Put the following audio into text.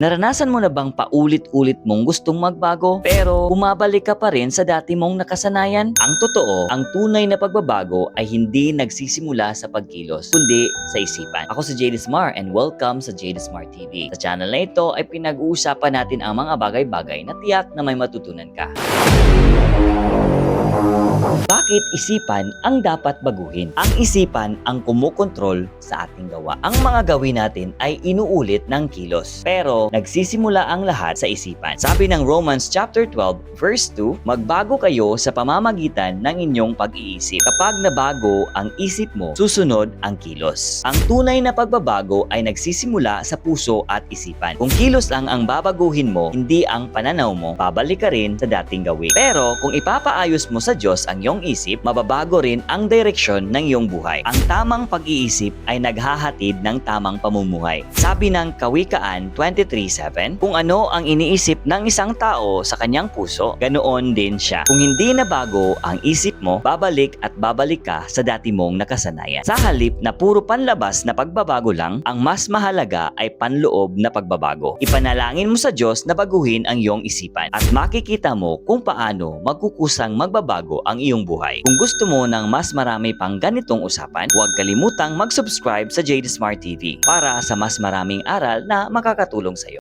Naranasan mo na bang paulit-ulit mong gustong magbago pero bumabalik ka pa rin sa dati mong nakasanayan? Ang totoo, ang tunay na pagbabago ay hindi nagsisimula sa pagkilos, kundi sa isipan. Ako si JD Smart and welcome sa JD Smart TV. Sa channel na ito ay pinag-uusapan natin ang mga bagay-bagay na tiyak na may matutunan ka. Bakit isipan ang dapat baguhin? Ang isipan ang kumukontrol sa ating gawa. Ang mga gawin natin ay inuulit ng kilos. Pero nagsisimula ang lahat sa isipan. Sabi ng Romans chapter 12 verse 2, magbago kayo sa pamamagitan ng inyong pag-iisip. Kapag nabago ang isip mo, susunod ang kilos. Ang tunay na pagbabago ay nagsisimula sa puso at isipan. Kung kilos lang ang babaguhin mo, hindi ang pananaw mo, babalik ka rin sa dating gawin. Pero kung ipapaayos mo sa Diyos ang iyong isip, mababago rin ang direksyon ng iyong buhay. Ang tamang pag-iisip ay naghahatid ng tamang pamumuhay. Sabi ng Kawikaan 23.7, kung ano ang iniisip ng isang tao sa kanyang puso, ganoon din siya. Kung hindi na bago ang isip mo, babalik at babalik ka sa dati mong nakasanayan. Sa halip na puro panlabas na pagbabago lang, ang mas mahalaga ay panloob na pagbabago. Ipanalangin mo sa Diyos na baguhin ang iyong isipan at makikita mo kung paano magkukusang magbabago ang iyong buhay. Kung gusto mo ng mas marami pang ganitong usapan, huwag kalimutang mag-subscribe sa JD Smart TV para sa mas maraming aral na makakatulong sa iyo.